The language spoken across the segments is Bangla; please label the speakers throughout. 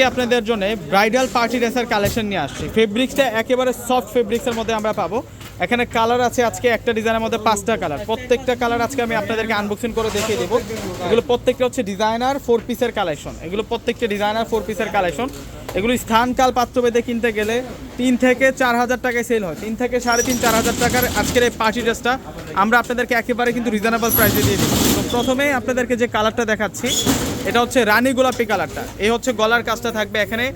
Speaker 1: আজকে আপনাদের জন্য ব্রাইডাল পার্টি ড্রেসের কালেকশন নিয়ে আসছি। ফেব্রিক্সটা একেবারে সফট ফেব্রিক্সের মধ্যে আমরা পাবো। এখানে কালার আছে আজকে একটা ডিজাইনের মধ্যে পাঁচটা কালার প্রত্যেকটা কালার আজকে আমি আপনাদেরকে আনবক্সিং করে দেখিয়ে দেবো। এগুলো প্রত্যেকটা হচ্ছে ডিজাইনার ফোর পিসের কালেকশন এগুলো প্রত্যেকটা ডিজাইনার ফোর পিসের কালেকশন এগুলো স্থানকাল পাত্রভেদে কিনতে গেলে তিন থেকে চার হাজার টাকায় সেল হয়। তিন থেকে সাড়ে তিন, চার হাজার টাকার আজকের এই পার্টি ড্রেসটা আমরা আপনাদেরকে একেবারে কিন্তু রিজনেবল প্রাইসে দিয়ে দিই প্রথমে আপনাদেরকে যে কালারটা দেখাচ্ছি, এটা হচ্ছে রানী গোলাপি কালারটা। এই হচ্ছে গলার কাজটা থাকবে এখানে।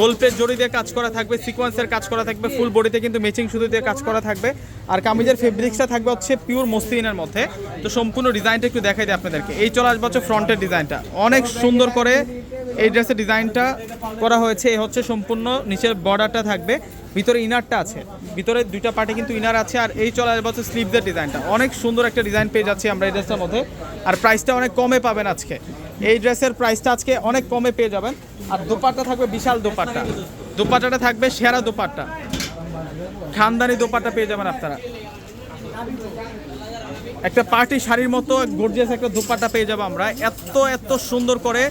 Speaker 1: গোল্পের জড়ি দিয়ে কাজ করা থাকবে সিকোয়েন্সের কাজ করা থাকবে ফুল বডিতে কিন্তু ম্যাচিং শুধু দিয়ে কাজ করা থাকবে। আর কামিজের ফেব্রিক্সটা থাকবে হচ্ছে পিওর মসলিনের মধ্যে। তো সম্পূর্ণ ডিজাইনটা একটু দেখাই দিই আপনাদেরকে। এই চলে আসবে হচ্ছে ফ্রন্টের ডিজাইনটা অনেক সুন্দর করে এই ড্রেসের ডিজাইনটা করা হয়েছে। হচ্ছে সম্পূর্ণ নিচের বর্ডারটা থাকবে, ভিতরে ইনারটা আছে। ভিতরে দুইটা পার্টে কিন্তু ইনার আছে আর এই চলে আসবে হচ্ছে স্লিভসের ডিজাইনটা। অনেক সুন্দর একটা ডিজাইন পেয়ে যাচ্ছি আমরা এই ড্রেসটার মধ্যে। আর প্রাইসটা অনেক কমে পাবেন আজকে। এই ড্রেসের প্রাইসটা আজকে অনেক কমে পেয়ে যাবেন। আর দোপাট্টা থাকবে বিশাল দোপাট্টা। দোপাট্টাটা থাকবে সেরা দোপাট্টা। খানদানি দোপাট্টা পেয়ে যাবেন আপনারা। একটা পার্টি শাড়ির মতো গর্জিয়াস একটা দোপাট্টা পেয়ে যাব আমরা। এত এত সুন্দর করে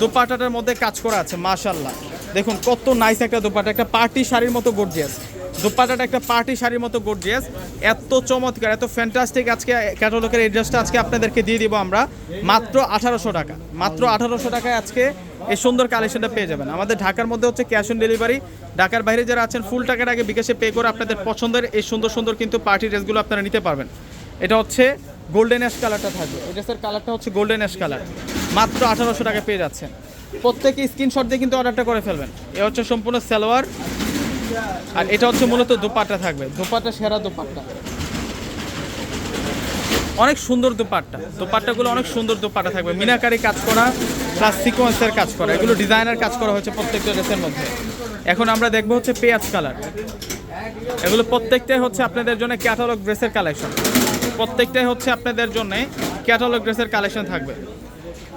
Speaker 1: দোপাট্টাটার মধ্যে কাজ করা আছে মাশাল্লাহ দেখুন, কত নাইস একটা দোপাট্টা একটা পার্টি শাড়ির মতো গর্জিয়াস দোপাট্টাটা একটা পার্টি শাড়ির মতো গর্জিয়াস এত চমৎকার, এত ফ্যান্টাস্টিক আজকে ক্যাটালগের এই ড্রেসটা আজকে আপনাদেরকে দিয়ে দিব আমরা। মাত্র আঠারোশো টাকা, মাত্র আঠারোশো টাকায় আজকে এই সুন্দর কালেকশনটা পেয়ে যাবেন। আমাদের ঢাকার মধ্যে হচ্ছে ক্যাশ অন ডেলিভারি ঢাকার বাইরে যারা আছেন ফুল টাকার আগে বিকাশে পে করে আপনাদের পছন্দের এই সুন্দর সুন্দর কিন্তু পার্টি ড্রেসগুলো আপনারা নিতে পারবেন। এটা হচ্ছে গোল্ডেন অ্যাশ কালারটা থাকবে। এই ড্রেসের কালারটা হচ্ছে গোল্ডেন অ্যাশ কালার মাত্র আঠারোশো টাকা পেয়ে যাচ্ছেন। প্রত্যেকে স্ক্রিনশট দিয়ে কিন্তু অর্ডারটা করে ফেলবেন। এ হচ্ছে সম্পূর্ণ সালোয়ার। আর এটা হচ্ছে মূলত দোপাট্টা থাকবে। দোপাট্টা, সেরা দোপাট্টা। অনেক সুন্দর দোপাট্টা। দোপাট্টাগুলো অনেক সুন্দর দোপাট্টা থাকবে। মিনাকারি কাজ করা প্লাস সিকোয়েন্সের কাজ করা। এগুলো ডিজাইনার কাজ করা হয়েছে প্রত্যেকটা ড্রেসের মধ্যে। এখন আমরা দেখব হচ্ছে পেঁয়াজ কালার এগুলো প্রত্যেকটাই হচ্ছে আপনাদের জন্য ক্যাটালগ ড্রেসের কালেকশন প্রত্যেকটাই হচ্ছে আপনাদের জন্য ক্যাটালগ ড্রেসের কালেকশন থাকবে।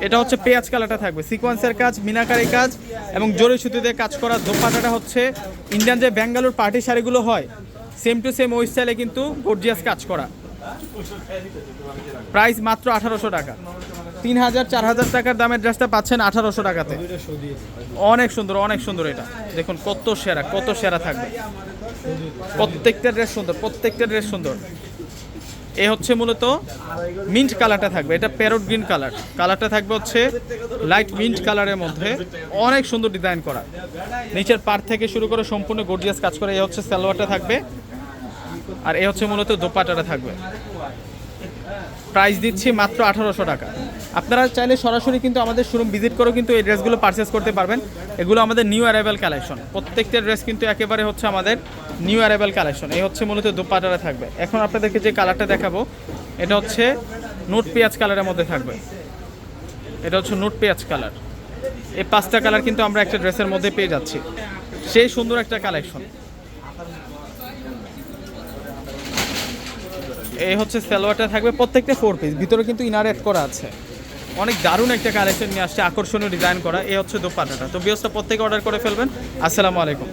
Speaker 1: এটা হচ্ছে পেঁয়াজ কালারটা থাকবে। সিকোয়েন্সের কাজ, মিনাকারি কাজ এবং জরি সুতি দিয়ে কাজ করা দোপাটাটা হচ্ছে ইন্ডিয়ান যে ব্যাঙ্গালোর পার্টি শাড়িগুলো হয় সেম টু সেম ওই স্টাইলে কিন্তু গর্জিয়াস কাজ করা। প্রাইস মাত্র আঠারোশো টাকা। তিন হাজার, চার হাজার টাকার দামের ড্রেসটা পাচ্ছেন আঠারোশো টাকাতে। অনেক সুন্দর অনেক সুন্দর এটা। দেখুন কত সেরা কত সেরা থাকবে। প্রত্যেকটা ড্রেস সুন্দর, প্রত্যেকটা ড্রেস সুন্দর। এ হচ্ছে মূলত মিন্ট কালারটা থাকবে। এটা প্যারোট গ্রিন কালার। কালারটা থাকবে হচ্ছে লাইট মিন্ট কালারের মধ্যে। অনেক সুন্দর ডিজাইন করা। নিচের পার থেকে শুরু করে সম্পূর্ণ গর্জিয়াস কাজ করে। এ হচ্ছে সালোয়ারটা থাকবে। আর এ হচ্ছে মূলত দোপাটাটা থাকবে। প্রাইস দিচ্ছি মাত্র আঠারোশো টাকা। আপনারা চাইলে সরাসরি কিন্তু আমাদের শোরুম ভিজিট করেও কিন্তু এই ড্রেসগুলো পারচেস করতে পারবেন। এগুলো আমাদের নিউ অ্যারাইভেল কালেকশন প্রত্যেকটা ড্রেস কিন্তু একেবারে হচ্ছে আমাদের নিউ অ্যারাইভেল কালেকশন এই হচ্ছে মূলত দোপাটারা থাকবে। এখন আপনাদেরকে যে কালারটা দেখাবো, এটা হচ্ছে নোট পেঁয়াজ কালারের মধ্যে থাকবে। এটা হচ্ছে নোট পেঁয়াজ কালার এই পাঁচটা কালার কিন্তু আমরা একটা ড্রেসের মধ্যে পেয়ে যাচ্ছি। সেই সুন্দর একটা কালেকশন এই হচ্ছে সালোয়ারটা থাকবে প্রত্যেকটা ফোর পিস ভিতরে কিন্তু ইনার অ্যাড করা আছে। অনেক দারুণ একটা কালেকশন নিয়ে আসছে, আকর্ষণীয় ডিজাইন করা। এই হচ্ছে দোপাটাটা তো বিয়সটা প্রত্যেকে অর্ডার করে ফেলবেন। আসসালামু আলাইকুম।